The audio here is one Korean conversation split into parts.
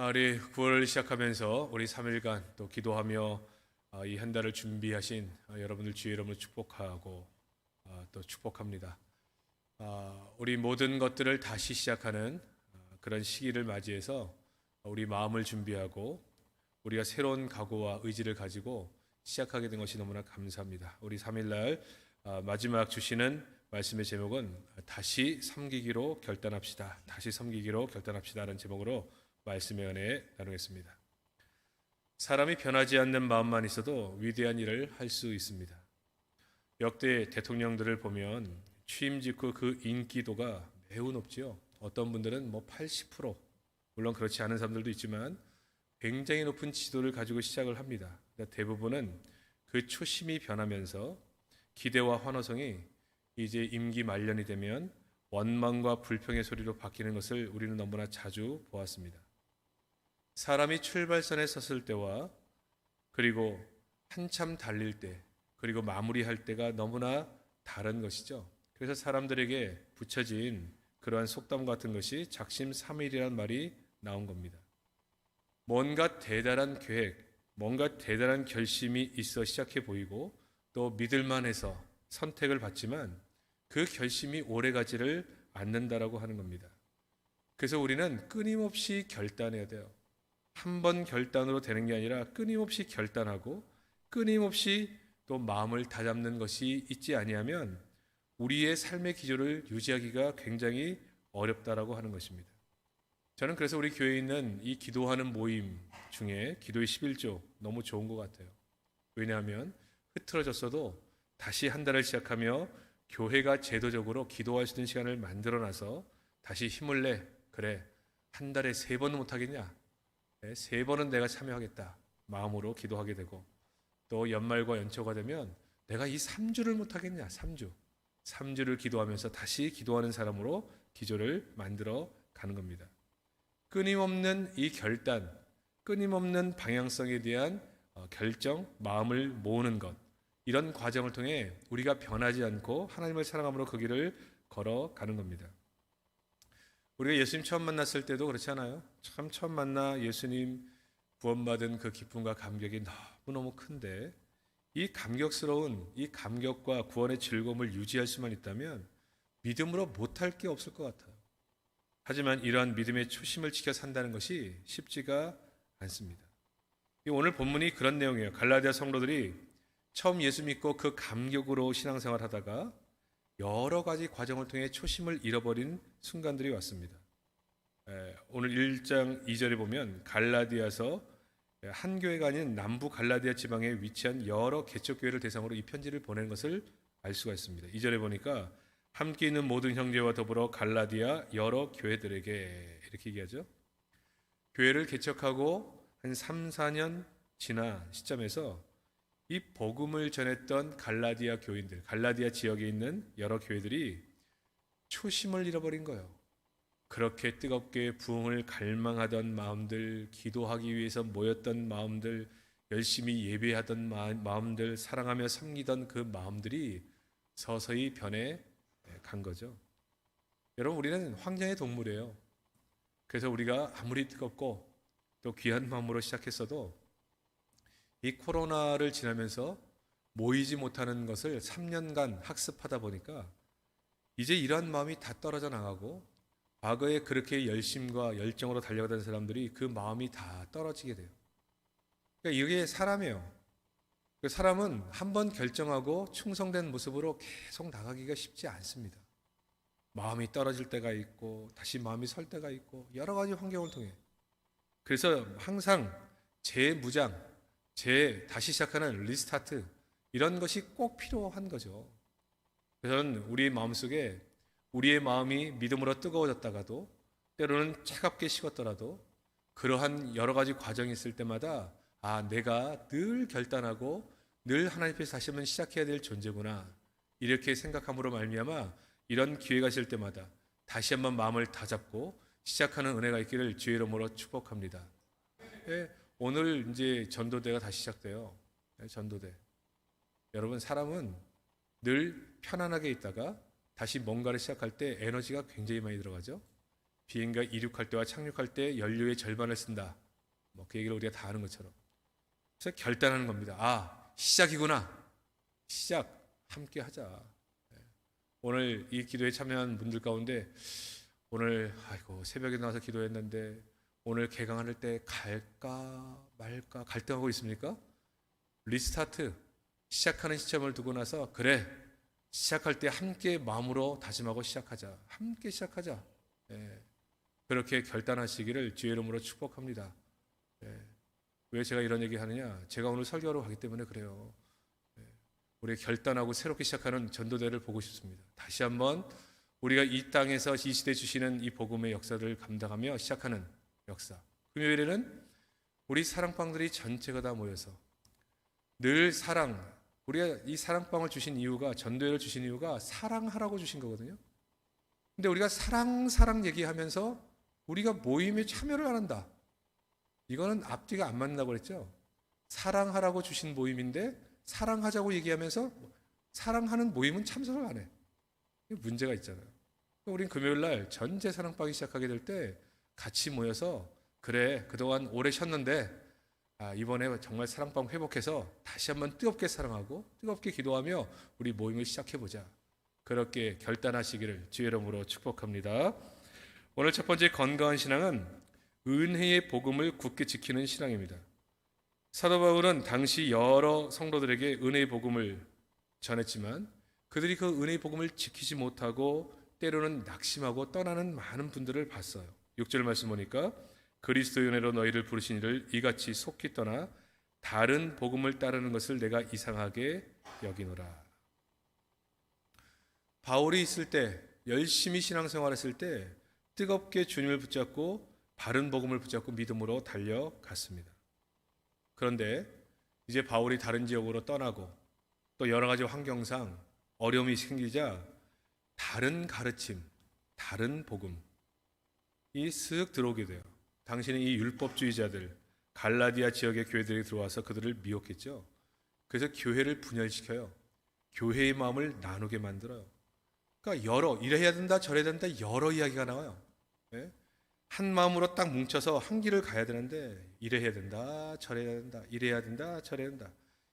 아, 우리 9월을 시작하면서 우리 3일간 또 기도하며 아, 이한 달을 준비하신 아, 여러분들 주의 이름으로 축복하고 아, 또 축복합니다. 아, 우리 모든 것들을 다시 시작하는 아, 그런 시기를 맞이해서 우리 마음을 준비하고 우리가 새로운 각오와 의지를 가지고 시작하게 된 것이 너무나 감사합니다. 우리 3일날 아, 마지막 주시는 말씀의 제목은 다시 섬기기로 결단합시다. 다시 섬기기로 결단합시다라는 제목으로 말씀의 은혜 나누겠습니다. 사람이 변하지 않는 마음만 있어도 위대한 일을 할 수 있습니다. 역대 대통령들을 보면 취임 직후 그 인기도가 매우 높지요. 어떤 분들은 뭐 80% 물론 그렇지 않은 사람들도 있지만 굉장히 높은 지도를 가지고 시작을 합니다. 대부분은 그 초심이 변하면서 기대와 환호성이 이제 임기 말년이 되면 원망과 불평의 소리로 바뀌는 것을 우리는 너무나 자주 보았습니다. 사람이 출발선에 섰을 때와 그리고 한참 달릴 때 그리고 마무리할 때가 너무나 다른 것이죠. 그래서 사람들에게 붙여진 그러한 속담 같은 것이 작심 삼일이라는 말이 나온 겁니다. 뭔가 대단한 계획, 뭔가 대단한 결심이 있어 시작해 보이고 또 믿을만 해서 선택을 받지만 그 결심이 오래 가지를 않는다라고 하는 겁니다. 그래서 우리는 끊임없이 결단해야 돼요. 한 번 결단으로 되는 게 아니라 끊임없이 결단하고 끊임없이 또 마음을 다잡는 것이 있지 아니하면 우리의 삶의 기조를 유지하기가 굉장히 어렵다라고 하는 것입니다. 저는 그래서 우리 교회에 있는 이 기도하는 모임 중에 기도의 11조 너무 좋은 것 같아요. 왜냐하면 흐트러졌어도 다시 한 달을 시작하며 교회가 제도적으로 기도할 수 있는 시간을 만들어 놔서 다시 힘을 내. 그래. 한 달에 세 번은 못 하겠냐? 네, 세 번은 내가 참여하겠다. 마음으로 기도하게 되고 또 연말과 연초가 되면 내가 이 3주를 못 하겠냐? 3주. 3주를 기도하면서 다시 기도하는 사람으로 기조를 만들어 가는 겁니다. 끊임없는 이 결단, 끊임없는 방향성에 대한 어, 결정, 마음을 모으는 것. 이런 과정을 통해 우리가 변하지 않고 하나님을 사랑함으로 그 길을 걸어가는 겁니다. 우리가 예수님 처음 만났을 때도 그렇지 않아요? 참 처음 만나 예수님 구원받은 그 기쁨과 감격이 너무너무 큰데 이 감격스러운 이 감격과 구원의 즐거움을 유지할 수만 있다면 믿음으로 못할 게 없을 것 같아요. 하지만 이러한 믿음의 초심을 지켜 산다는 것이 쉽지가 않습니다. 오늘 본문이 그런 내용이에요. 갈라디아 성도들이 처음 예수 믿고 그 감격으로 신앙생활 하다가 여러 가지 과정을 통해 초심을 잃어버린 순간들이 왔습니다. 오늘 1장 2절에 보면 갈라디아서 한 교회가 아닌 남부 갈라디아 지방에 위치한 여러 개척 교회를 대상으로 이 편지를 보낸 것을 알 수가 있습니다. 2절에 보니까 함께 있는 모든 형제와 더불어 갈라디아 여러 교회들에게 이렇게 얘기하죠. 교회를 개척하고 한 3, 4년 지나 시점에서 이 복음을 전했던 갈라디아 교인들, 갈라디아 지역에 있는 여러 교회들이 초심을 잃어버린 거예요. 그렇게 뜨겁게 부흥을 갈망하던 마음들, 기도하기 위해서 모였던 마음들, 열심히 예배하던 마음들, 사랑하며 섬기던 그 마음들이 서서히 변해 간 거죠. 여러분, 우리는 황장의 동물이에요. 그래서 우리가 아무리 뜨겁고 또 귀한 마음으로 시작했어도 이 코로나를 지나면서 모이지 못하는 것을 3년간 학습하다 보니까 이제 이러한 마음이 다 떨어져 나가고 과거에 그렇게 열심과 열정으로 달려가던 사람들이 그 마음이 다 떨어지게 돼요. 그러니까 이게 사람이에요. 그 사람은 한 번 결정하고 충성된 모습으로 계속 나가기가 쉽지 않습니다. 마음이 떨어질 때가 있고 다시 마음이 설 때가 있고 여러 가지 환경을 통해 그래서 항상 재무장 재 다시 시작하는 리스타트 이런 것이 꼭 필요한 거죠. 그래서 우리의 마음속에 우리의 마음이 믿음으로 뜨거워졌다가도 때로는 차갑게 식었더라도 그러한 여러 가지 과정이 있을 때마다 아 내가 늘 결단하고 늘 하나님 앞에 다시 한번 시작해야 될 존재구나 이렇게 생각함으로 말미암아 이런 기회가 있을 때마다 다시 한번 마음을 다잡고 시작하는 은혜가 있기를 주의 이름으로 축복합니다. 예, 오늘 이제 전도대가 다시 시작돼요. 네, 전도대. 여러분 사람은 늘 편안하게 있다가 다시 뭔가를 시작할 때 에너지가 굉장히 많이 들어가죠. 비행기가 이륙할 때와 착륙할 때 연료의 절반을 쓴다. 뭐 그 얘기를 우리가 다 아는 것처럼. 그래서 결단하는 겁니다. 아 시작이구나. 시작 함께 하자. 예. 오늘 이 기도에 참여한 분들 가운데 오늘 아이고 새벽에 나와서 기도했는데 오늘 개강할 때 갈까 말까 갈등하고 있습니까? 리스타트 시작하는 시점을 두고 나서 그래 시작할 때 함께 마음으로 다짐하고 시작하자 함께 시작하자 예. 그렇게 결단하시기를 주의 이름으로 축복합니다. 예. 왜 제가 이런 얘기 하느냐? 제가 오늘 설교하러 가기 때문에 그래요. 예. 우리 결단하고 새롭게 시작하는 전도대를 보고 싶습니다. 다시 한번 우리가 이 땅에서 이 시대 주시는 이 복음의 역사를 감당하며 시작하는 역사. 금요일에는 우리 사랑방들이 전체가 다 모여서 늘 사랑, 우리가 이 사랑방을 주신 이유가 전도회를 주신 이유가 사랑하라고 주신 거거든요. 근데 우리가 사랑 사랑 얘기하면서 우리가 모임에 참여를 안 한다. 이거는 앞뒤가 안 맞는다고 그랬죠. 사랑하라고 주신 모임인데 사랑하자고 얘기하면서 사랑하는 모임은 참석을 안 해. 문제가 있잖아요. 우린 금요일 날 전체 사랑방이 시작하게 될 때 같이 모여서 그래 그동안 오래 쉬었는데 아, 이번에 정말 사랑방 회복해서 다시 한번 뜨겁게 사랑하고 뜨겁게 기도하며 우리 모임을 시작해 보자. 그렇게 결단하시기를 주의 이름으로 축복합니다. 오늘 첫 번째 건강한 신앙은 은혜의 복음을 굳게 지키는 신앙입니다. 사도 바울은 당시 여러 성도들에게 은혜의 복음을 전했지만 그들이 그 은혜의 복음을 지키지 못하고 때로는 낙심하고 떠나는 많은 분들을 봤어요. 6절 말씀 보니까 그리스도의 은혜로 너희를 부르신 이를 이같이 속히 떠나 다른 복음을 따르는 것을 내가 이상하게 여기노라. 바울이 있을 때 열심히 신앙생활했을 때 뜨겁게 주님을 붙잡고 바른 복음을 붙잡고 믿음으로 달려갔습니다. 그런데 이제 바울이 다른 지역으로 떠나고 또 여러 가지 환경상 어려움이 생기자 다른 가르침, 다른 복음이 쓱 들어오게 돼요. 당신은 이 율법주의자들 갈라디아 지역의 교회들이 들어와서 그들을 미혹했죠. 그래서 교회를 분열시켜요. 교회의 마음을 나누게 만들어요. 그러니까 여러 이래야 된다 저래야 된다 여러 이야기가 나와요. 예? 한 마음으로 딱 뭉쳐서 한 길을 가야 되는데 이래야 된다 저래야 된다 이래야 된다 저래야 된다.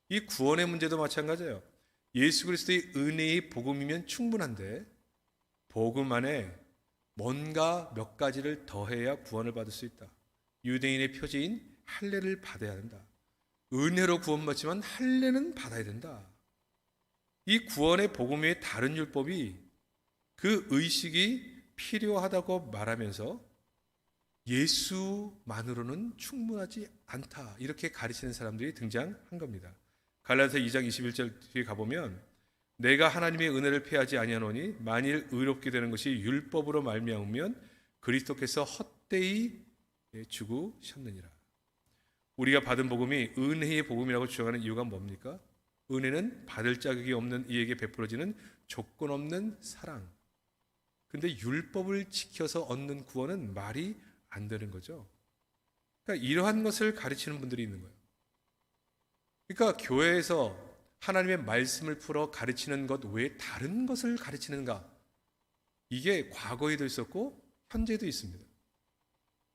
이 구원의 문제도 마찬가지예요. 예수 그리스도의 은혜의 복음이면 충분한데 복음 안에 뭔가 몇 가지를 더해야 구원을 받을 수 있다. 유대인의 표지인 할례를 받아야 한다. 은혜로 구원받지만 할례는 받아야 된다. 이 구원의 복음의 다른 율법이 그 의식이 필요하다고 말하면서 예수만으로는 충분하지 않다. 이렇게 가르치는 사람들이 등장한 겁니다. 갈라디아 2장 21절 뒤에 가보면 내가 하나님의 은혜를 피하지 아니하노니 만일 의롭게 되는 것이 율법으로 말미암으면 그리스도께서 헛되이 죽으셨느니라. 우리가 받은 복음이 은혜의 복음이라고 주장하는 이유가 뭡니까? 은혜는 받을 자격이 없는 이에게 베풀어지는 조건 없는 사랑. 근데 율법을 지켜서 얻는 구원은 말이 안 되는 거죠. 그러니까 이러한 것을 가르치는 분들이 있는 거예요. 그러니까 교회에서 하나님의 말씀을 풀어 가르치는 것 외에 다른 것을 가르치는가? 이게 과거에도 있었고 현재도 있습니다.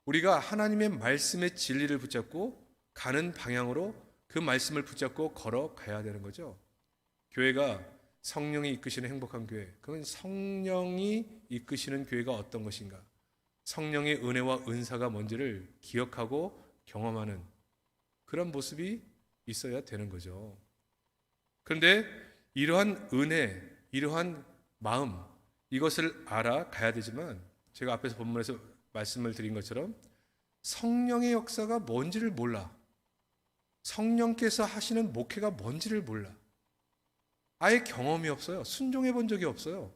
우리가 하나님의 말씀의 진리를 붙잡고 가는 방향으로 그 말씀을 붙잡고 걸어가야 되는 거죠. 교회가 성령이 이끄시는 행복한 교회. 그건 성령이 이끄시는 교회가 어떤 것인가? 성령의 은혜와 은사가 뭔지를 기억하고 경험하는 그런 모습이 있어야 되는 거죠. 그런데 이러한 은혜, 이러한 마음, 이것을 알아가야 되지만 제가 앞에서 본문에서 말씀을 드린 것처럼 성령의 역사가 뭔지를 몰라. 성령께서 하시는 목회가 뭔지를 몰라. 아예 경험이 없어요. 순종해 본 적이 없어요.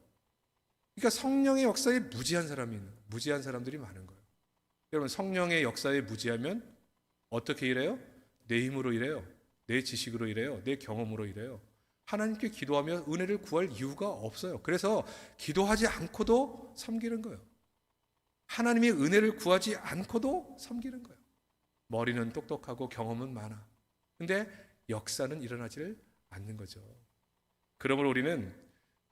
그러니까 성령의 역사에 무지한 사람이 있는, 무지한 사람들이 많은 거예요. 여러분, 성령의 역사에 무지하면 어떻게 일해요? 내 힘으로 일해요. 내 지식으로 일해요. 내 경험으로 일해요. 하나님께 기도하며 은혜를 구할 이유가 없어요. 그래서 기도하지 않고도 섬기는 거예요. 하나님의 은혜를 구하지 않고도 섬기는 거예요. 머리는 똑똑하고 경험은 많아. 근데 역사는 일어나지를 않는 거죠. 그러므로 우리는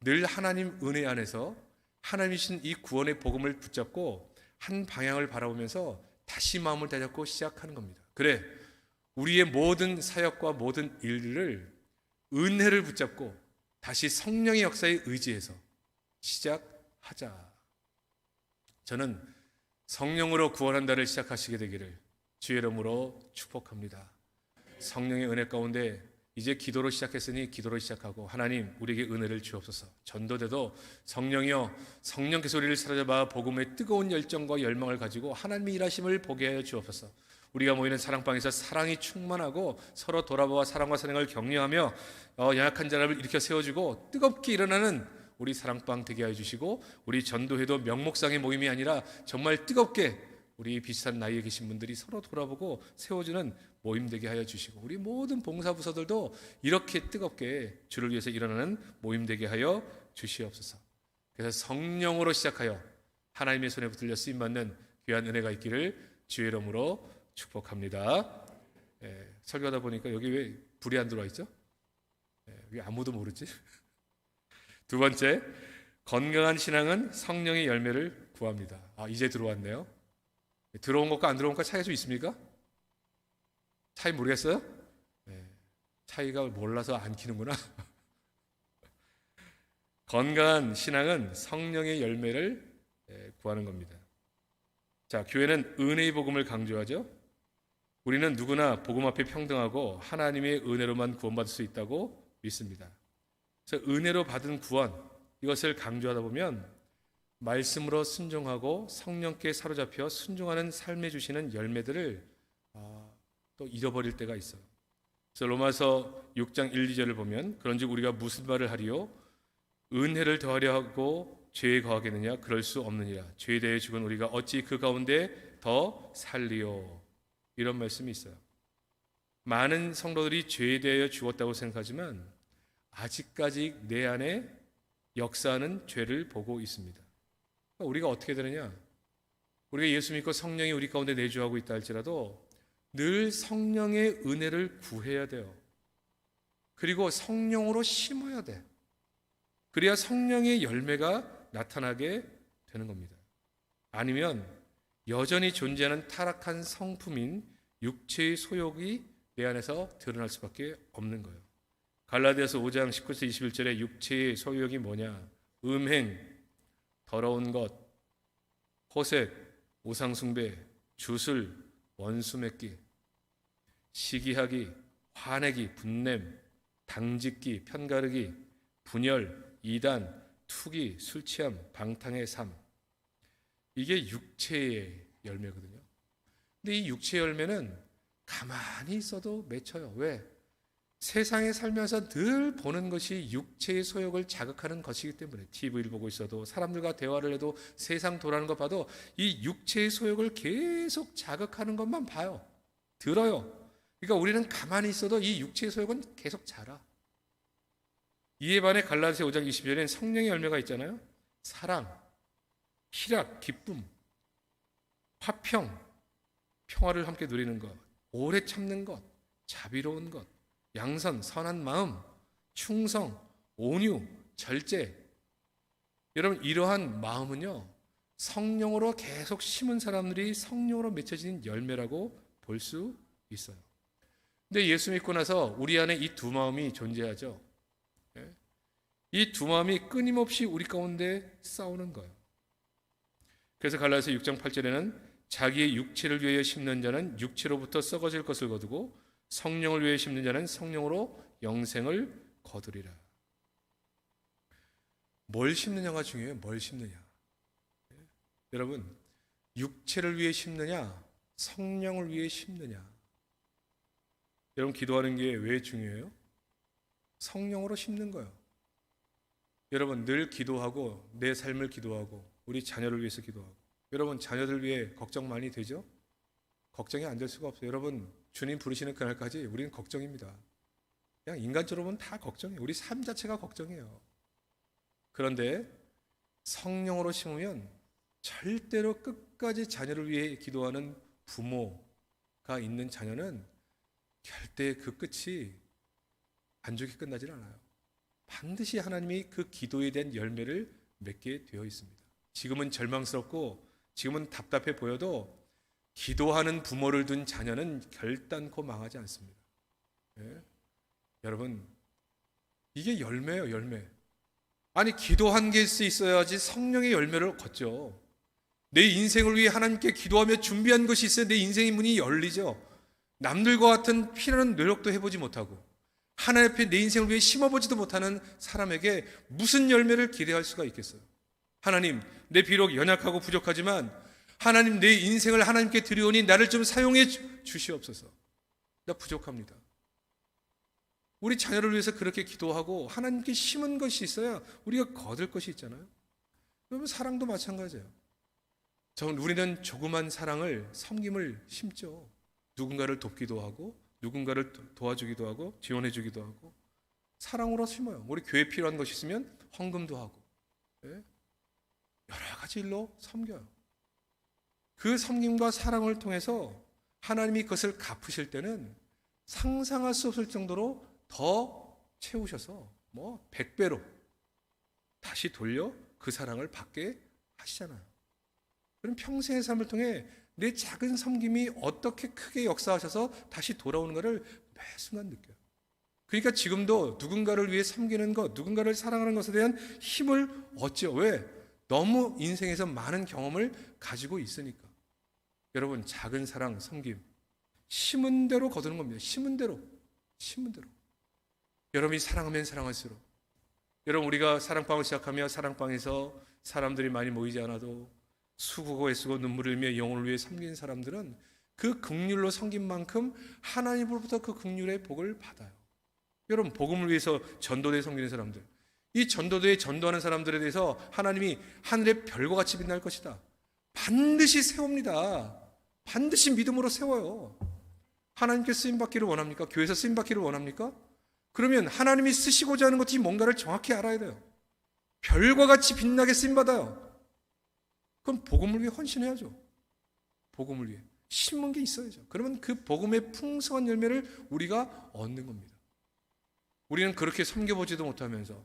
늘 하나님 은혜 안에서 하나님이신 이 구원의 복음을 붙잡고 한 방향을 바라보면서 다시 마음을 다잡고 시작하는 겁니다. 그래, 우리의 모든 사역과 모든 일들을 은혜를 붙잡고 다시 성령의 역사에 의지해서 시작하자. 저는 성령으로 구원한다를 시작하시게 되기를 주의 이름으로 축복합니다. 성령의 은혜 가운데 이제 기도로 시작했으니 기도로 시작하고 하나님 우리에게 은혜를 주옵소서. 전도대도 성령이여 성령께서 우리를 사로잡아 복음의 뜨거운 열정과 열망을 가지고 하나님의 일하심을 보게 하여 주옵소서. 우리가 모이는 사랑방에서 사랑이 충만하고 서로 돌아보아 사랑과 사랑을 격려하며 어, 연약한 자를 일으켜 세워주고 뜨겁게 일어나는 우리 사랑방 되게 하여 주시고 우리 전도회도 명목상의 모임이 아니라 정말 뜨겁게 우리 비슷한 나이에 계신 분들이 서로 돌아보고 세워주는 모임 되게 하여 주시고 우리 모든 봉사 부서들도 이렇게 뜨겁게 주를 위해서 일어나는 모임 되게 하여 주시옵소서. 그래서 성령으로 시작하여 하나님의 손에 붙들려 쓰임 받는 귀한 은혜가 있기를 주의 이름으로 축복합니다. 예, 설교하다 보니까 여기 왜 불이 안 들어와 있죠? 예, 왜 아무도 모르지? 두 번째, 건강한 신앙은 성령의 열매를 구합니다. 아, 이제 들어왔네요. 들어온 것과 안 들어온 것 차이가 좀 있습니까? 차이 모르겠어요? 네, 차이가 몰라서 안 키는구나. 건강한 신앙은 성령의 열매를 예, 구하는 겁니다. 자, 교회는 은혜의 복음을 강조하죠. 우리는 누구나 복음 앞에 평등하고 하나님의 은혜로만 구원받을 수 있다고 믿습니다. 그래서 은혜로 받은 구원 이것을 강조하다 보면 말씀으로 순종하고 성령께 사로잡혀 순종하는 삶에 주시는 열매들을 아, 또 잃어버릴 때가 있어요. 그래서 로마서 6장 1, 2절을 보면 그런즉 우리가 무슨 말을 하리요? 은혜를 더하려 하고 죄에 거하겠느냐? 그럴 수 없느니라. 죄에 대해 죽은 우리가 어찌 그 가운데 더 살리요? 이런 말씀이 있어요. 많은 성도들이 죄에 대하여 죽었다고 생각하지만 아직까지 내 안에 역사하는 죄를 보고 있습니다. 그러니까 우리가 어떻게 되느냐? 우리가 예수 믿고 성령이 우리 가운데 내주하고 있다 할지라도 늘 성령의 은혜를 구해야 돼요. 그리고 성령으로 심어야 돼. 그래야 성령의 열매가 나타나게 되는 겁니다. 아니면 여전히 존재하는 타락한 성품인 육체의 소욕이 내 안에서 드러날 수밖에 없는 거예요. 갈라디아서 5장 19절 21절에 육체의 소욕이 뭐냐? 음행, 더러운 것, 호색, 우상숭배, 주술, 원수 맺기, 시기하기, 화내기, 분냄, 당짓기, 편가르기, 분열, 이단, 투기, 술 취함, 방탕의 삶. 이게 육체의 열매거든요. 근데 이 육체의 열매는 가만히 있어도 맺혀요. 왜? 세상에 살면서 늘 보는 것이 육체의 소욕을 자극하는 것이기 때문에 TV를 보고 있어도 사람들과 대화를 해도 세상 돌아가는 것 봐도 이 육체의 소욕을 계속 자극하는 것만 봐요. 들어요. 그러니까 우리는 가만히 있어도 이 육체의 소욕은 계속 자라. 이에 반해 갈라디아 5장 20절에는 성령의 열매가 있잖아요. 사랑, 희락, 기쁨, 화평, 평화를 함께 누리는 것, 오래 참는 것, 자비로운 것, 양선, 선한 마음, 충성, 온유, 절제. 여러분 이러한 마음은요. 성령으로 계속 심은 사람들이 성령으로 맺혀지는 열매라고 볼 수 있어요. 근데 예수 믿고 나서 우리 안에 이 두 마음이 존재하죠. 예? 이두 마음이 끊임없이 우리 가운데 싸우는 거예요. 그래서 갈라디아서 6장 8절에는 자기의 육체를 위하여 심는 자는 육체로부터 썩어질 것을 거두고 성령을 위해 심는 자는 성령으로 영생을 거두리라. 뭘 심느냐가 중요해요. 뭘 심느냐. 예? 여러분, 육체를 위해 심느냐, 성령을 위해 심느냐. 여러분 기도하는 게 왜 중요해요? 성령으로 심는 거예요. 여러분 늘 기도하고 내 삶을 기도하고 우리 자녀를 위해서 기도하고 여러분 자녀들 위해 걱정 많이 되죠? 걱정이 안 될 수가 없어요. 여러분 주님 부르시는 그날까지 우리는 걱정입니다. 그냥 인간적으로는 다 걱정이에요. 우리 삶 자체가 걱정이에요. 그런데 성령으로 심으면 절대로 끝까지 자녀를 위해 기도하는 부모가 있는 자녀는 절대 그 끝이 안 좋게 끝나질 않아요. 반드시 하나님이 그 기도에 대한 열매를 맺게 되어 있습니다. 지금은 절망스럽고 지금은 답답해 보여도 기도하는 부모를 둔 자녀는 결단코 망하지 않습니다. 예? 여러분, 이게 열매예요, 열매. 아니, 기도한 게 있어야지 성령의 열매를 걷죠. 내 인생을 위해 하나님께 기도하며 준비한 것이 있어야 내 인생의 문이 열리죠. 남들과 같은 피나는 노력도 해보지 못하고 하나님 앞에 내 인생을 위해 심어보지도 못하는 사람에게 무슨 열매를 기대할 수가 있겠어요? 하나님, 내 비록 연약하고 부족하지만 하나님 내 인생을 하나님께 드리오니 나를 좀 사용해 주- 주시옵소서. 나 부족합니다. 우리 자녀를 위해서 그렇게 기도하고 하나님께 심은 것이 있어야 우리가 거둘 것이 있잖아요. 그러면 사랑도 마찬가지예요. 저 우리는 조그만 사랑을 섬김을 심죠. 누군가를 돕기도 하고 누군가를 도- 도와주기도 하고 지원해주기도 하고 사랑으로 심어요. 우리 교회 필요한 것이 있으면 헌금도 하고 예? 여러 가지 일로 섬겨요. 그 섬김과 사랑을 통해서 하나님이 그것을 갚으실 때는 상상할 수 없을 정도로 더 채우셔서 뭐 백배로 다시 돌려 그 사랑을 받게 하시잖아요. 그럼 평생의 삶을 통해 내 작은 섬김이 어떻게 크게 역사하셔서 다시 돌아오는 것을 매 순간 느껴요. 그러니까 지금도 누군가를 위해 섬기는 것, 누군가를 사랑하는 것에 대한 힘을 얻죠. 왜? 너무 인생에서 많은 경험을 가지고 있으니까. 여러분, 작은 사랑, 섬김. 심은 대로 거두는 겁니다. 심은 대로. 심은 대로. 여러분이 사랑하면 사랑할수록. 여러분, 우리가 사랑방을 시작하며 사랑방에서 사람들이 많이 모이지 않아도 수고고 애쓰고 눈물을 흘며 영혼을 위해 섬긴 사람들은 그 극률로 섬긴 만큼 하나님으로부터 그 극률의 복을 받아요. 여러분 복음을 위해서 전도대에 섬기는 사람들, 이 전도대에 전도하는 사람들에 대해서 하나님이 하늘의 별과 같이 빛날 것이다. 반드시 세웁니다. 반드시 믿음으로 세워요. 하나님께 쓰임 받기를 원합니까? 교회에서 쓰임 받기를 원합니까? 그러면 하나님이 쓰시고자 하는 것이 뭔가를 정확히 알아야 돼요. 별과 같이 빛나게 쓰임 받아요. 그럼 복음을 위해 헌신해야죠. 복음을 위해 심은 게 있어야죠. 그러면 그 복음의 풍성한 열매를 우리가 얻는 겁니다. 우리는 그렇게 섬겨보지도 못하면서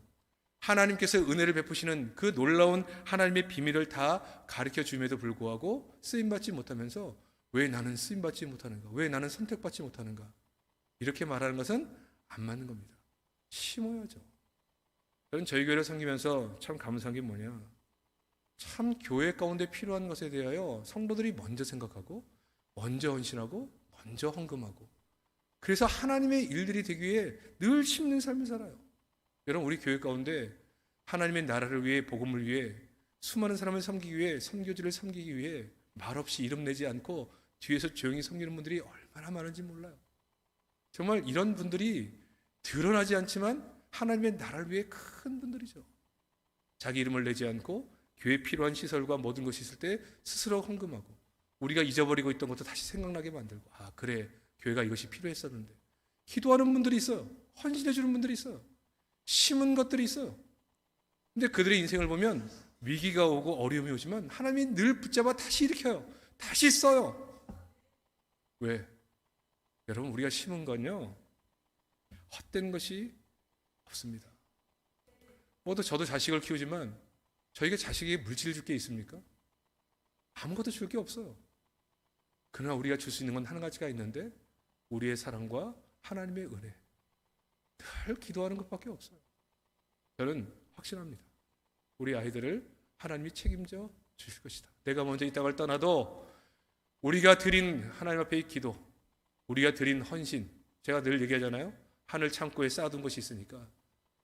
하나님께서 은혜를 베푸시는 그 놀라운 하나님의 비밀을 다 가르쳐 줌에도 불구하고 쓰임 받지 못하면서 왜 나는 쓰임 받지 못하는가? 왜 나는 선택받지 못하는가? 이렇게 말하는 것은 안 맞는 겁니다. 심어야죠. 저는 저희 교회를 섬기면서 참 감사한 게 뭐냐? 참 교회 가운데 필요한 것에 대하여 성도들이 먼저 생각하고 먼저 헌신하고 먼저 헌금하고 그래서 하나님의 일들이 되기 위해 늘 심는 삶을 살아요. 여러분 우리 교회 가운데 하나님의 나라를 위해 복음을 위해 수많은 사람을 섬기기 위해 선교지를 섬기기 위해 말없이 이름 내지 않고 뒤에서 조용히 섬기는 분들이 얼마나 많은지 몰라요. 정말 이런 분들이 드러나지 않지만 하나님의 나라를 위해 큰 분들이죠. 자기 이름을 내지 않고 교회 필요한 시설과 모든 것이 있을 때 스스로 헌금하고 우리가 잊어버리고 있던 것도 다시 생각나게 만들고 아 그래 교회가 이것이 필요했었는데 기도하는 분들이 있어요 헌신해 주는 분들이 있어요 심은 것들이 있어요 근데 그들의 인생을 보면 위기가 오고 어려움이 오지만 하나님이 늘 붙잡아 다시 일으켜요 다시 써요 왜 여러분 우리가 심은 건요 헛된 것이 없습니다 모두 저도 자식을 키우지만 저희가 자식에게 물질 줄 게 있습니까? 아무것도 줄 게 없어요. 그러나 우리가 줄 수 있는 건 한 가지가 있는데 우리의 사랑과 하나님의 은혜. 늘 기도하는 것밖에 없어요. 저는 확신합니다. 우리 아이들을 하나님이 책임져 주실 것이다. 내가 먼저 이 땅을 떠나도 우리가 드린 하나님 앞에 기도, 우리가 드린 헌신, 제가 늘 얘기하잖아요. 하늘 창고에 쌓아둔 것이 있으니까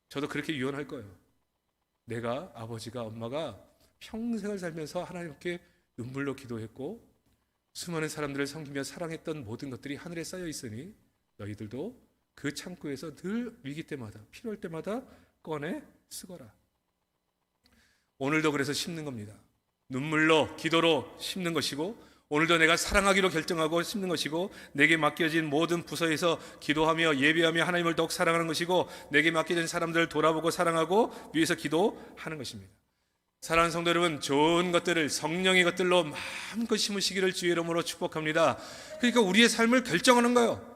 저도 그렇게 유언할 거예요. 내가 아버지가 엄마가 평생을 살면서 하나님께 눈물로 기도했고 수많은 사람들을 섬기며 사랑했던 모든 것들이 하늘에 쌓여 있으니 너희들도 그 창고에서 늘 위기 때마다 필요할 때마다 꺼내 쓰거라. 오늘도 그래서 심는 겁니다. 눈물로 기도로 심는 것이고 오늘도 내가 사랑하기로 결정하고 심는 것이고 내게 맡겨진 모든 부서에서 기도하며 예배하며 하나님을 더욱 사랑하는 것이고 내게 맡겨진 사람들을 돌아보고 사랑하고 위해서 기도하는 것입니다. 사랑하는 성도 여러분, 좋은 것들을 성령의 것들로 마음껏 심으시기를 주의 이름으로 축복합니다. 그러니까 우리의 삶을 결정하는 거예요.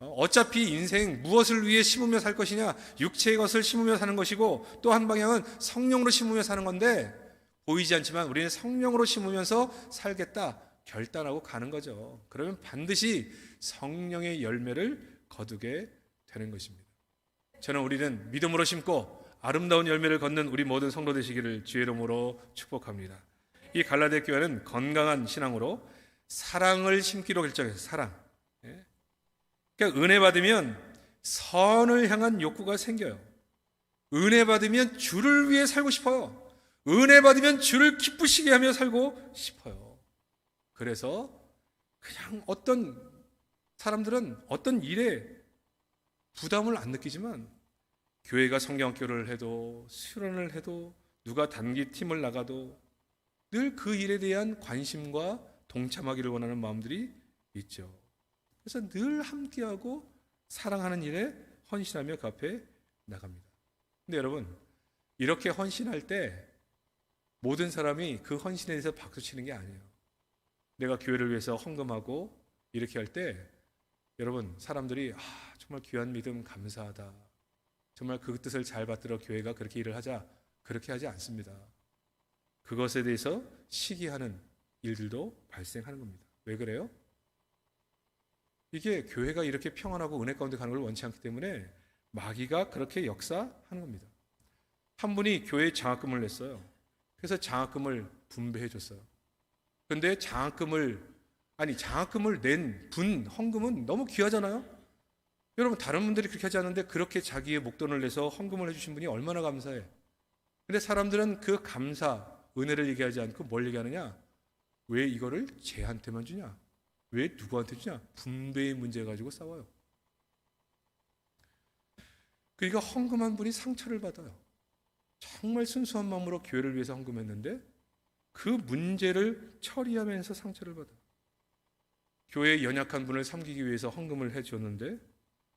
어, 어차피 인생 무엇을 위해 심으며 살 것이냐? 육체의 것을 심으며 사는 것이고 또 한 방향은 성령으로 심으며 사는 건데 보이지 않지만 우리는 성령으로 심으면서 살겠다 결단하고 가는 거죠. 그러면 반드시 성령의 열매를 거두게 되는 것입니다. 저는 우리는 믿음으로 심고 아름다운 열매를 걷는 우리 모든 성도 되시기를 주의 이름으로 축복합니다. 이 갈라디아 교회는 건강한 신앙으로 사랑을 심기로 결정해서 사랑. 예? 그러니까 은혜 받으면 선을 향한 욕구가 생겨요. 은혜 받으면 주를 위해 살고 싶어요. 은혜 받으면 주를 기쁘시게 하며 살고 싶어요. 그래서 그냥 어떤 사람들은 어떤 일에 부담을 안 느끼지만 교회가 성경학교를 해도 수련을 해도 누가 단기 팀을 나가도 늘 그 일에 대한 관심과 동참하기를 원하는 마음들이 있죠. 그래서 늘 함께하고 사랑하는 일에 헌신하며 그 앞에 나갑니다. 근데 여러분, 이렇게 헌신할 때 모든 사람이 그 헌신에 대해서 박수 치는 게 아니에요. 내가 교회를 위해서 헌금하고 이렇게 할 때 여러분, 사람들이 아, 정말 귀한 믿음 감사하다. 정말 그 뜻을 잘 받들어 교회가 그렇게 일을 하자. 그렇게 하지 않습니다. 그것에 대해서 시기하는 일들도 발생하는 겁니다. 왜 그래요? 이게 교회가 이렇게 평안하고 은혜 가운데 가는 걸 원치 않기 때문에 마귀가 그렇게 역사하는 겁니다. 한 분이 교회에 장학금을 냈어요. 그래서 장학금을 분배해 줬어요. 근데 장학금을 아니 장학금을 낸 분 헌금은 너무 귀하잖아요. 여러분 다른 분들이 그렇게 하지 않는데 그렇게 자기의 목돈을 내서 헌금을 해주신 분이 얼마나 감사해. 근데 사람들은 그 감사 은혜를 얘기하지 않고 뭘 얘기하느냐? 왜 이거를 쟤한테만 주냐? 왜 누구한테 주냐? 분배의 문제 가지고 싸워요. 그러니까 헌금한 분이 상처를 받아요. 정말 순수한 마음으로 교회를 위해서 헌금했는데 그 문제를 처리하면서 상처를 받아요. 교회의 연약한 분을 섬기기 위해서 헌금을 해 줬는데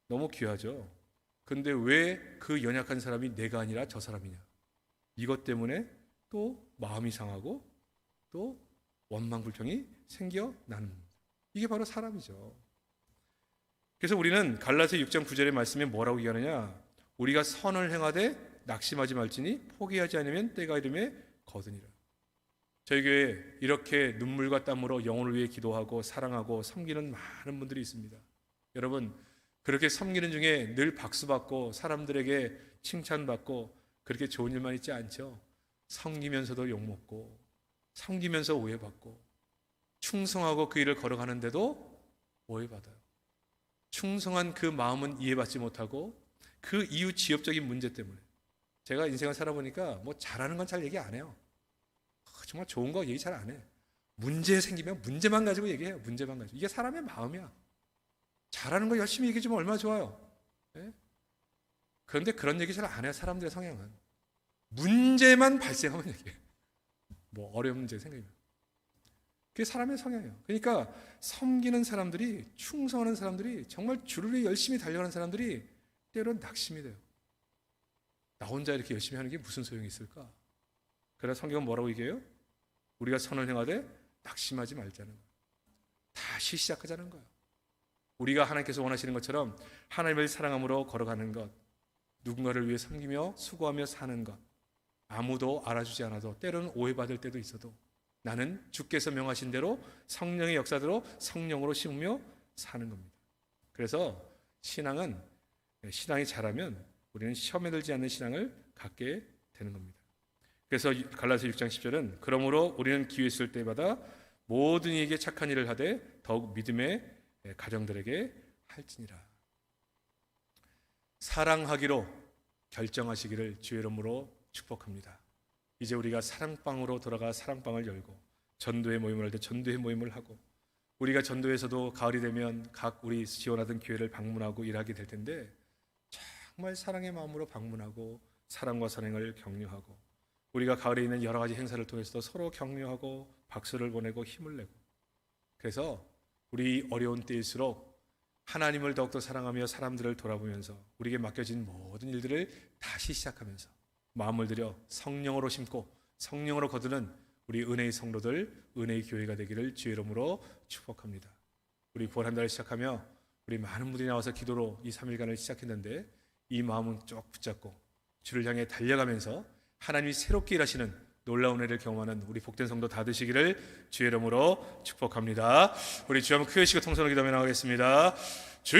너무 귀하죠. 근데 왜 그 연약한 사람이 내가 아니라 저 사람이냐? 이것 때문에 또 마음이 상하고 또 원망 불평이 생겨나는 이게 바로 사람이죠. 그래서 우리는 갈라서 6장 9절의 말씀에 뭐라고 얘기하느냐? 우리가 선을 행하되 낙심하지 말지니 포기하지 않으면 때가 이름에 거두니라. 저희 교회에 이렇게 눈물과 땀으로 영혼을 위해 기도하고 사랑하고 섬기는 많은 분들이 있습니다. 여러분 그렇게 섬기는 중에 늘 박수 받고 사람들에게 칭찬받고 그렇게 좋은 일만 있지 않죠. 섬기면서도 욕 먹고 섬기면서 오해받고 충성하고 그 일을 걸어가는데도 오해받아요. 충성한 그 마음은 이해받지 못하고 그 이유 지엽적인 문제 때문에 제가 인생을 살아보니까 뭐 잘하는 건 잘 얘기 안 해요. 정말 좋은 거 얘기 잘 안 해. 문제 생기면 문제만 가지고 얘기해요. 문제만 가지고. 이게 사람의 마음이야. 잘하는 거 열심히 얘기해주면 얼마나 좋아요. 예? 그런데 그런 얘기 잘 안 해요. 사람들의 성향은. 문제만 발생하면 얘기해. 뭐 어려운 문제 생기면. 그게 사람의 성향이에요. 그러니까 섬기는 사람들이 충성하는 사람들이 정말 주를 위해 열심히 달려가는 사람들이 때로는 낙심이 돼요. 나 혼자 이렇게 열심히 하는 게 무슨 소용이 있을까? 그러나 성경은 뭐라고 얘기해요? 우리가 선을 행하되 낙심하지 말자는 거예요. 다시 시작하자는 거예요. 우리가 하나님께서 원하시는 것처럼 하나님을 사랑함으로 걸어가는 것, 누군가를 위해 섬기며 수고하며 사는 것, 아무도 알아주지 않아도 때로는 오해받을 때도 있어도 나는 주께서 명하신 대로 성령의 역사대로 성령으로 심으며 사는 겁니다. 그래서 신앙은 신앙이 잘하면 우리는 시험에 들지 않는 신앙을 갖게 되는 겁니다. 그래서 갈라서 6장 10절은 그러므로 우리는 기회 있을 때마다 모든 이에게 착한 일을 하되 더욱 믿음의 가정들에게 할지니라. 사랑하기로 결정하시기를 주의 이름으로 축복합니다. 이제 우리가 사랑방으로 돌아가 사랑방을 열고 전도회 모임을 할 때 전도회 모임을 하고 우리가 전도에서도 가을이 되면 각 우리 지원하던 교회를 방문하고 일하게 될 텐데 정말 사랑의 마음으로 방문하고 사랑과 선행을 격려하고 우리가 가을에 있는 여러 가지 행사를 통해서도 서로 격려하고 박수를 보내고 힘을 내고 그래서 우리 어려운 때일수록 하나님을 더욱더 사랑하며 사람들을 돌아보면서 우리에게 맡겨진 모든 일들을 다시 시작하면서 마음을 들여 성령으로 심고 성령으로 거두는 우리 은혜의 성도들 은혜의 교회가 되기를 주의 이름으로 축복합니다. 우리 구원 한 달을 시작하며 우리 많은 분들이 나와서 기도로 이 3일간을 시작했는데 이 마음은 쭉 붙잡고 주를 향해 달려가면서 하나님이 새롭게 일하시는 놀라운 은혜를 경험하는 우리 복된 성도 다 되시기를 주의 이름으로 축복합니다. 우리 주 한번 크게 시고 통성을 기도하며 나가겠습니다.